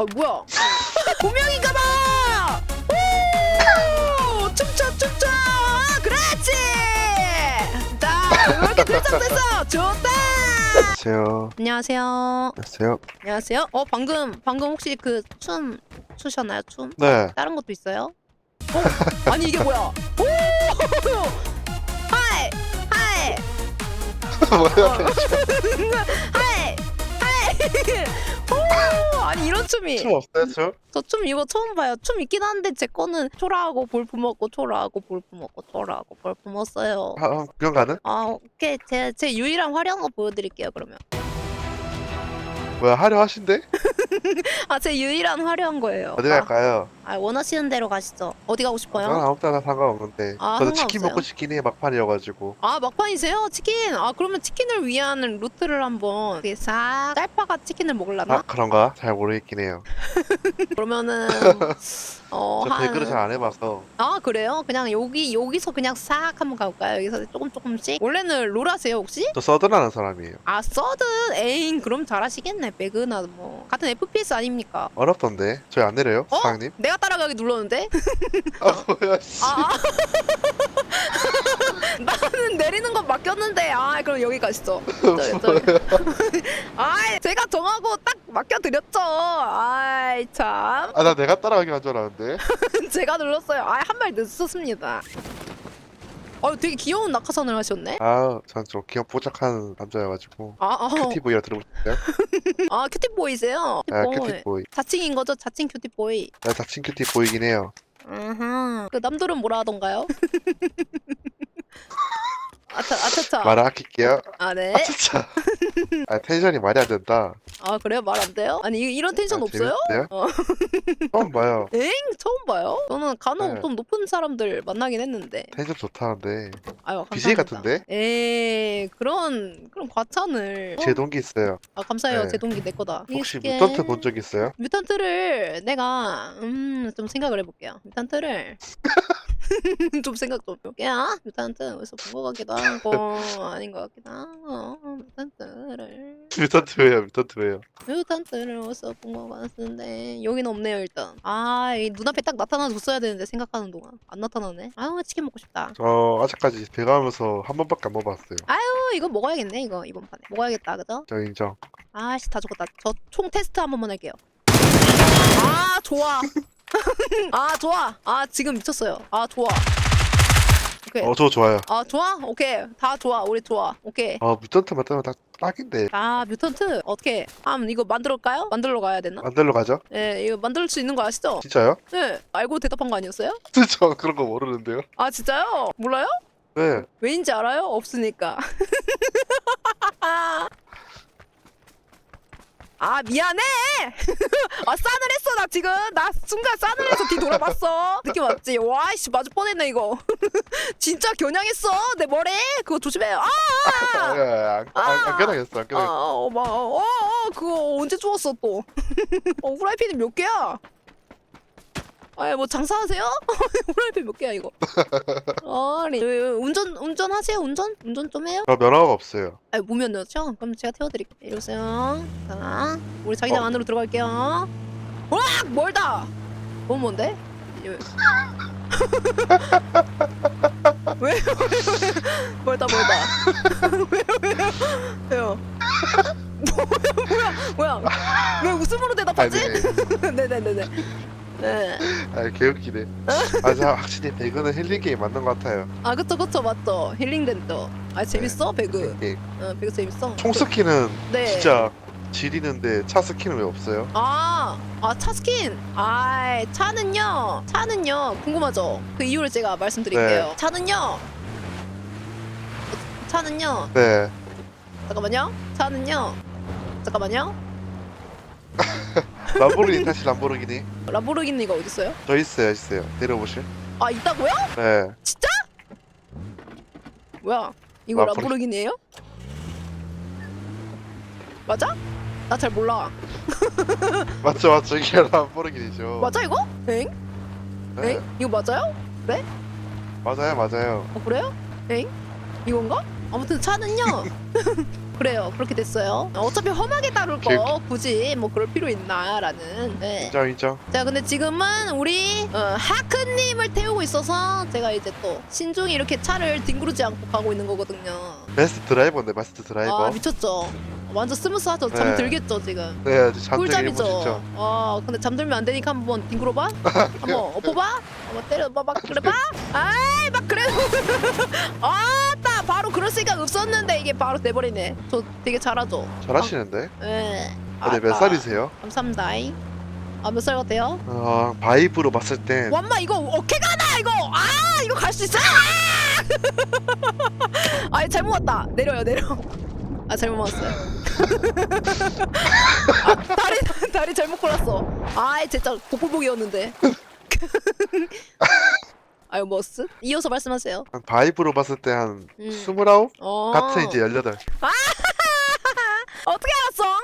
어 뭐야? 분명인가 봐. 오 춤춰 춤춰. 그렇지. 자 이렇게 결정됐어. 좋다. 안녕하세요. 안녕하세요. 안녕하세요. 안녕하세요. 어 방금 방금 혹시 그 춤 추셨나요? 춤? 네. 다른 것도 있어요? 어? 아니 이게 뭐야? 오! 하이 하이 뭐야? 하이 하이 오! 아니 이런 춤이 춤 없어요, 춤? 저 춤 이거 처음 봐요. 춤 있긴 한데 제 거는 초라하고 볼 뿜었고 초라하고 볼 뿜었고 초라하고 볼 뿜었어요. 아, 아, 구경 가는? 아 오케이 제, 제 유일한 화려한 거 보여드릴게요 그러면. 뭐야, 하려 하신대? 아제 유일한 화려한 거예요. 어디 갈까요? 아, 아 원하시는 대로 가시죠. 어디 가고 싶어요? 저는 아무 때나 상관없는데. 아, 저는 치킨 상관없어요? 먹고 해, 막판이어가지고. 아 막판이세요? 치킨? 아 그러면 치킨을 위한 루트를 한번 이렇게 싹 짤파가 치킨을 먹을라나? 아, 그런가? 잘 모르겠긴 해요. 그러면은 어, 저 배그를 잘안 해봐서. 아 그래요? 그냥 여기 여기서 그냥 싹 한번 가볼까요? 여기서 조금 조금씩 원래는 롤 하세요 혹시? 저 서든하는 사람이에요. 아 서든 에잉 그럼 잘하시겠네 배그나 뭐 같은 FPS 아닙니까? 어렵던데. 저희 안 내려요? 어? 사장님? 내가 따라가기 눌렀는데? 아, 뭐야, 씨. 아, 아. 내리는 건 맡겼는데 아 그럼 여기 가시죠 저기, 저기. 아이 제가 정하고 딱 맡겨드렸죠 아이 참 아, 나 내가 따라가긴 한줄 알았는데. 제가 눌렀어요 아이 한발 늦었습니다 어 되게 귀여운 낙하산을 하셨네 아, 전좀 귀염 뽀짝한 남자여가지고. 아, 아, 큐티보이라 들어보셨어요? 아 큐티보이세요? 아, 큐티보이. 자칭인 거죠? 자칭 큐티보이 나 자칭 큐티보이긴 해요. 그 남들은 뭐라 하던가요? 아차 아차차 말을 아낄게요. 아 네 아, 진짜. 아, 텐션이 말이 안 된다. 아 그래요? 말 안 돼요? 아니 이- 이런 텐션 아, 없어요? 어. 처음 봐요. 엥? 처음 봐요? 저는 간혹 네. 좀 높은 사람들 만나긴 했는데 텐션 좋다는데. 아유 BJ 감사합니다 같은데? 에이 그런 그런 과찬을 어? 제 동기 있어요. 아 감사해요 네. 제 동기 내 거다 혹시 이게- 뮤턴트 본 적 있어요? 뮤탄트를 내가 음 좀 생각을 해볼게요 뮤탄트를 좀 생각 좀 해볼게요 뮤탄트 어디서 본것 같기도 하고 아닌 것 같기도 하고. 뮤탄트를. 뮤턴트 왜요? 뮤턴트 왜요? 뮤탄트를 어디서 본것 같은데. 여기는 없네요 일단. 아이 눈앞에 딱 나타나줬어야 되는데 생각하는 동안. 안 나타나네? 아유 치킨 먹고 싶다. 저 아직까지 배가하면서 한 번밖에 안 먹어봤어요. 어 이거 먹어야겠네 이거 이번 판에. 먹어야겠다 그죠? 저 인정. 아씨 다 죽었다. 저 총 테스트 한 번만 할게요. 아 좋아 아 좋아 아 지금 미쳤어요 아 좋아 오케이 어, 저 좋아요. 아 좋아 오케이 다 좋아 우리 좋아 오케이 아, 뮤턴트 만들면 딱 딱인데. 아 뮤턴트 어떻게 함 이거 만들어올까요? 만들러 가야 되나? 만들러 가죠? 네 이거 만들 수 있는 거 아시죠? 진짜요? 네 알고 대답한 거 아니었어요? 저 그런 거 모르는데요. 아 진짜요? 몰라요? 네. 왜인지 알아요? 없으니까 아 미안해! 아 싸늘 했어 나 지금. 나 순간 싸늘 해서 뒤 돌아봤어. 느낌 왔지? 와이씨 맞을 뻔했네 이거. 진짜 겨냥했어 내 머리? 그거 조심해요. 아 아, 예, 예, 안, 안, 안 깨나겠어, 안 아, 깨나겠어. 어, 막, 어, 어, 그거 언제 주웠어 또? 어, 후라이팬이 몇 개야? 아니 뭐 장사하세요? 후라이팬 몇 개야 이거? 아니 그, 운전 운전 하세요 운전 운전 좀 해요? 저 면허가 없어요. 아니 무면 넣죠? 그럼 제가 태워드릴게요. 이러세요. 자, 우리 자기장 어. 안으로 들어갈게요. 와 멀다. 너무 먼데? 예. 왜? 왜? 왜? 멀다 멀다. 왜요 왜요 왜요? 뭐야 뭐야 뭐야? 왜 웃음으로 아, 대답하지? 네. 네네네 네. 네. 아, 개웃기네. 아, 자, 확실히 배그는 힐링 게임 맞는 것 같아요. 아 그쵸 그쵸 맞죠. 힐링된다. 아 재밌어 배그. 힐링 게임. 어 배그 재밌어. 총 스키는 네. 진짜 지리는데 차 스키는 왜 없어요? 아, 아, 차 스킨. 아, 차는요. 차는요. 궁금하죠? 그 이유를 제가 말씀드릴게요. 네. 차는요. 차는요. 네. 잠깐만요. 차는요. 잠깐만요. 람보르기니 다시 람보르기니. 라보르기니가 어디 있어요? 저 있어요, 있어요. 내려보실? 아, 있다고요? 네. 진짜? 뭐야? 이거 라보르- 라보르기니예요? 맞아? 나 잘 몰라. 맞죠, 맞죠. 이게 람보르기니죠. 맞아 이거? 엥? 네. 엥? 이거 맞아요? 맞아요, 맞아요. 어 그래요? 엥? 이건가? 아무튼 차는요. 그래요. 그렇게 됐어요. 어차피 험하게 다룰 거 굳이 뭐 그럴 필요 있나라는. 네. 인정 인정. 자, 근데 지금은 우리 어, 하크님을 태우고 있어서 제가 이제 또 신중히 이렇게 차를 뒹구르지 않고 가고 있는 거거든요. 베스트 드라이버인데 베스트 드라이버. 아 미쳤죠. 완전 스무스하죠. 잠 네. 들겠죠 지금. 네, 꿀잠이죠. 일본 진짜. 아 근데 잠들면 안 되니까 한번 뒹굴어봐. 한번 엎어봐. 한번 때려봐. 막 그래봐. 아이 막 그래. 아따 바로 그럴 생각 없었는데 이게 바로 돼버리네. 저 되게 잘하죠. 잘하시는데. 아, 네. 근데 몇. 살이세요? 감사합니다. 아몇 살 같아요? 어, 바이브로 봤을 때 완마 이거 어깨 가 나 이거. 아 이거 갈 수 있어. 아! 잘못 왔다. 내려요 내려. 아 잘못 왔어요. 아, 다리 다리 잘못 골랐어. 아이 진짜 복불복이었는데. 아유 머스? 이어서 말씀하세요. 한 바이브로 봤을 때 한 음. 스물아홉 어. 같은 이제 열여덟, 어떻게 알았어?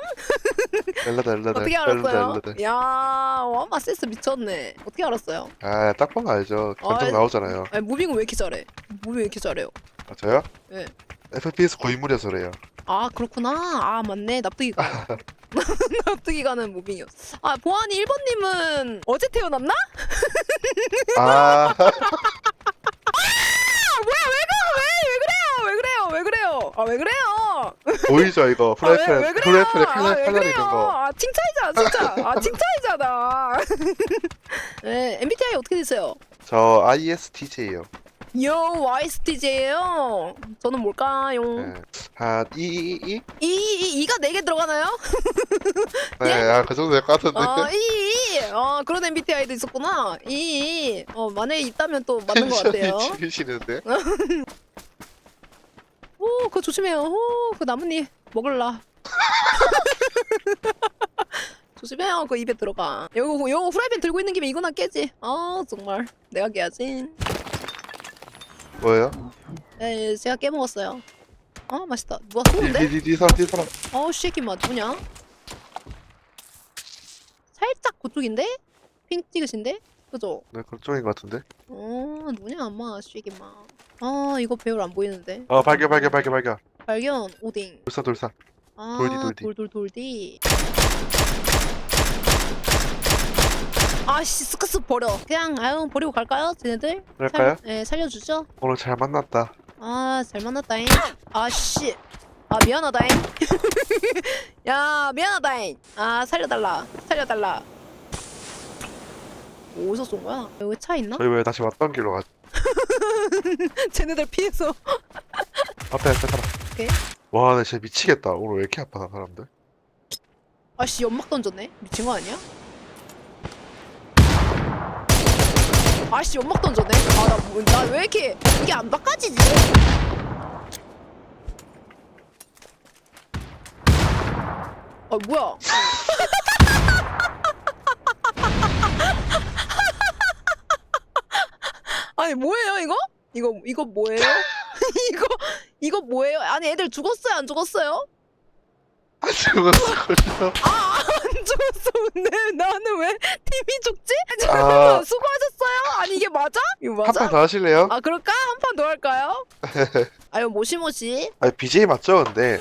열여덟, 열여덟, 어떻게 열여덟, 알았어요? 열여덟. 야, 와마 센스 미쳤네. 어떻게 알았어요? 아, 딱 보면 알죠. 견적 아이. 나오잖아요. 아니 무빙은 왜 이렇게 잘해? 무빙 왜 이렇게 잘해요? 아, 저요? 네. FPS 고인물이어서 그래요. 아 그렇구나. 아 맞네. 납득이 가. 납득이 가는 무빙이었어. 아 보안이 1번님은 어제 태어났나? 아, 왜 그래요? 왜 그래요? 아 왜 그래요? 보이죠 이거 아, 왜, 프라이팬 왜 그래요? 프라이팬에 아, 칼날 왜 칼날 있는 그래요? 거. 아 칭찬이잖아 진짜. 아 칭찬이잖아. 네 MBTI 어떻게 되세요? 저 ISTJ요. 요 YSTJ예요. 저는 뭘까요? 네. 한 이이이 이, 이, 이가 4개 들어가나요? 네, 아, 그 정도 될 것 같은데. 어, 이, 이. 어, 그런 MBTI도 있었구나. 이, 이. 어, 만약에 있다면 또 맞는 것 같아요. 텐션이 죽이시는데. 오, 그거 조심해요. 오, 그 나뭇잎 먹을라. 조심해요. 그 입에 들어가. 요거, 요거 후라이팬 들고 있는 김에 이거나 깨지. 아, 정말. 내가 깨야지. 뭐예요? 네, 제가 깨먹었어요. 아, 맛있다. 누가 쏘는데? 디디디 사람 디 사람. 어우, 쉐키 맛 누구냐? 살짝 그쪽인데? 핑 찍으신데? 그죠? 네, 그쪽인 것 같은데. 어, 누구냐, 아마, 쉐기 맛. 아, 이거 배울 안 보이는데. 어, 발견 발견 발견 발견. 발견, 오딩. 돌산 돌산. 아, 돌디, 돌디. 돌돌 돌디. 아씨 스크스 버려. 그냥 아유 버리고 갈까요, 쟤네들? 그럴까요? 살, 예, 살려주죠. 오늘 잘 만났다. 아, 잘 만났다잉. 아씨. 아 미안하다잉. 야 미안하다잉. 아 살려달라. 살려달라. 어디서 쏜 거야? 여기 차 있나? 저희 왜 다시 왔던 길로 가? 쟤네들 피해서. 앞에 앞에 사람. 오케이. 와, 나 진짜 미치겠다. 오늘 왜 이렇게 아파 사람들? 아씨 연막 던졌네. 미친 거 아니야? 아씨 연막 던졌네. 아나나왜 뭐, 이렇게 이게 안 바꿔지지? 아 뭐야? 아니 뭐예요 이거? 이거 이거 뭐예요? 이거 이거 뭐예요? 아니 애들 죽었어요 안 죽었어요? 아, 죽었어 걸려. 안 죽었어 근데 나는 왜 팀이 죽지? 아. 수고하셨어요? 맞아? 이거 한 맞아? 판 더 하실래요? 아 그럴까? 한 판 더 할까요? 아유 모시모시 아, BJ 맞죠, 근데?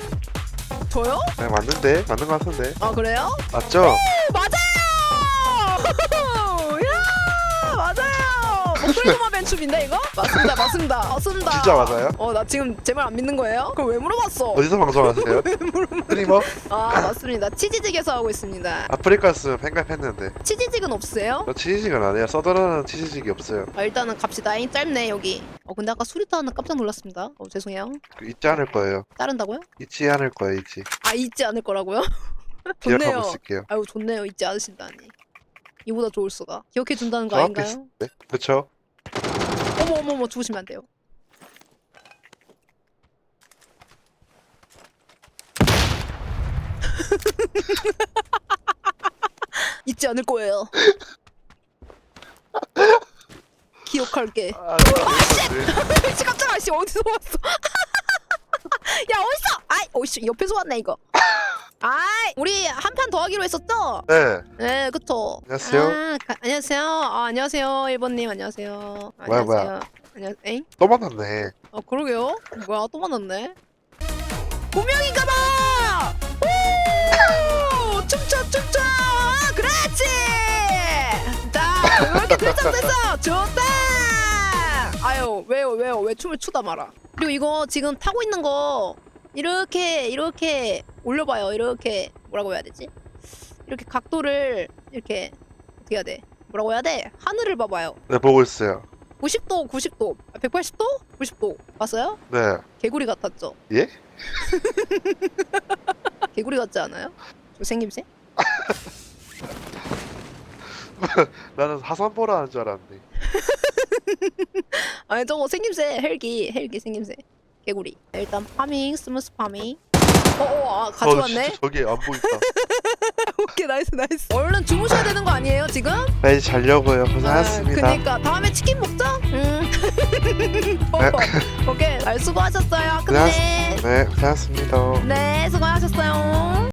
저요? 네, 맞는데, 맞는 것 같은데. 아 그래요? 맞죠? 네, 맞아요! 맞아요! 목소리도만 벤춤인데 이거? 맞습니다 맞습니다 맞습니다 진짜 맞아요? 어나 지금 제 말 안 믿는 거예요? 그걸 왜 물어봤어? 어디서 방송하세요? 스트리머? 아 맞습니다 치즈직에서 하고 있습니다 아프리카스 팬가입했는데. 치즈직은 없으세요? 저 치즈직은 안 해요. 서더라는 치즈직이 없어요. 아, 일단은 갑시다잉 짧네 여기 어 근데 아까 수리타는 깜짝 놀랐습니다 어 죄송해요 그 있지 않을 거예요. 따른다고요? 있지 않을 거예요, 있지. 아 잊지 않을 거라고요? 기억하고 좋네요 있을게요. 아유 좋네요 잊지 않으신다니 이보다 좋을 수가 기억해 준다는 거 저 앞에 아닌가요? 있... 네? 그쵸? 어머 어머 어머 죽으시면 안 돼요. 잊지 않을 거예요. 기억할게. 아, 네. 씨 깜짝아 씨 어디서 왔어? 야 어딨어? 아이 어이씨 옆에서 왔네 이거 아, 우리 한 판 더 하기로 했었죠? 네. 네, 그쵸. 안녕하세요. 아, 가, 안녕하세요. 아, 안녕하세요. 일본님, 안녕하세요. 뭐야, 안녕하세요. 안녕, 에잉? 또 만났네. 아, 그러게요. 뭐야, 또 만났네. 운명인가봐! 오! 춤춰, 춤춰! 아, 그렇지! 자, 이렇게 들썩들썩? 좋다! 아유, 왜요, 왜요? 왜 춤을 추다 말아? 그리고 이거 지금 타고 있는 거 이렇게 이렇게 올려봐요. 이렇게 뭐라고 해야 되지? 이렇게 각도를 이렇게 어떻게 해야 돼? 뭐라고 해야 돼? 하늘을 봐봐요. 네 보고 있어요. 90도 90도. 180도? 90도. 봤어요? 네. 개구리 같았죠? 예? 개구리 같지 않아요? 저 생김새? 나는 하산보라는 줄 알았네 아니 저거 생김새 헬기 헬기 생김새 개구리. 일단 파밍 스무스 파밍. 어어 아, 가져왔네. 진짜 저기 안 보인다. 오케이 나이스 나이스. 얼른 주무셔야 되는 거 아니에요 지금? 네 이제 자려고요. 고생하셨습니다. 아, 그니까 다음에 치킨 먹자. 응. 어, 오케이 잘 수고하셨어요. 끝내. 네 고생하셨습니다. 네 수고하셨어요